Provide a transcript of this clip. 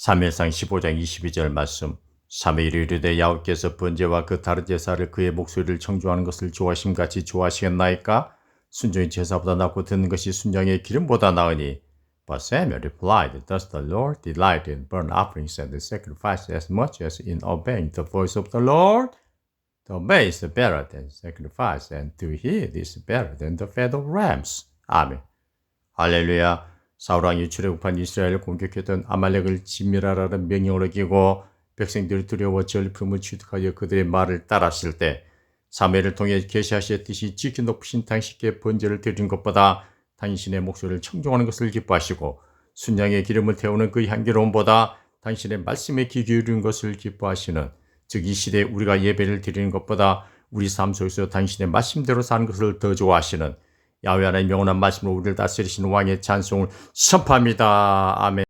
3일상 15장 22절 말씀 3일 이르되 야곱께서 번제와 그 다른 제사를 그의 목소리를 청중하는 것을 좋아하심 같이 좋아하시겠나이까 순종이 제사보다 낫고 듣는 것이 순종의 기름보다 나으니 But Samuel replied, Does the Lord delight in burnt offerings and the sacrifice as much as in obeying the voice of the Lord? To obey is better than sacrifice, and to hear is better than the fat of rams. 아멘. 할렐루야. 사울왕이 출애굽한 이스라엘을 공격했던 아말렉을 진멸하라는 명령을 어기고 백성들이 두려워 절품을 취득하여 그들의 말을 따랐을 때 사무엘을 통해 계시하셨듯이 지키 높으신 당신께 번제를 드린 것보다 당신의 목소리를 청종하는 것을 기뻐하시고 순양의 기름을 태우는 그 향기로움보다 당신의 말씀에 귀 기울이는 것을 기뻐하시는 즉 이 시대에 우리가 예배를 드리는 것보다 우리 삶 속에서 당신의 말씀대로 사는 것을 더 좋아하시는 야외 하나의 명언한 말씀으로 우리를 다스리시는 왕의 찬송을 선포합니다. 아멘.